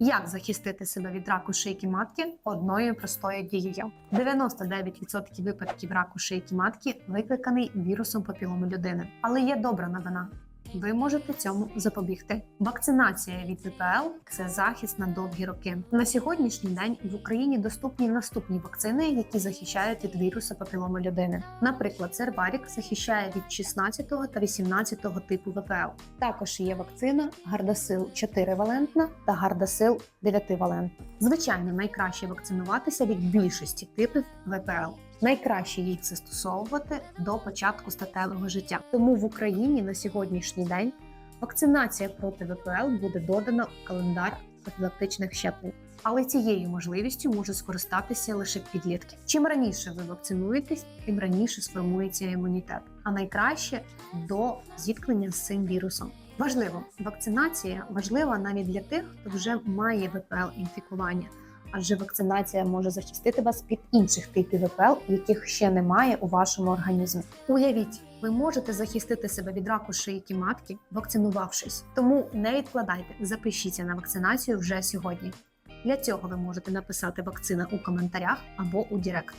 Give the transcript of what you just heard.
Як захистити себе від раку шийки матки одною простою дією? 99% випадків раку шийки матки викликаний вірусом папіломи людини. Але є добра новина. Ви можете цьому запобігти. Вакцинація від ВПЛ це захист на довгі роки. На сьогоднішній день в Україні доступні наступні вакцини, які захищають від вірусу папіломи людини. Наприклад, Церварік захищає від 16 та 18 типу ВПЛ. Також є вакцина Гардасил 4-валентна та Гардасил 9-валентна. Звичайно, найкраще вакцинуватися від більшості типів ВПЛ. Найкраще їх застосовувати до початку статевого життя. Тому в Україні на сьогоднішній день вакцинація проти ВПЛ буде додана у календар профілактичних щеплень. Але цією можливістю може скористатися лише підлітки. Чим раніше ви вакцинуєтесь, тим раніше сформується імунітет. А найкраще до зіткнення з цим вірусом. Важливо, вакцинація важлива навіть для тих, хто вже має ВПЛ інфікування, адже вакцинація може захистити вас від інших типів ВПЛ, яких ще немає у вашому організмі. Уявіть, ви можете захистити себе від раку шийки матки, вакцинувавшись. Тому не відкладайте, запишіться на вакцинацію вже сьогодні. Для цього ви можете написати вакцина у коментарях або у Директ.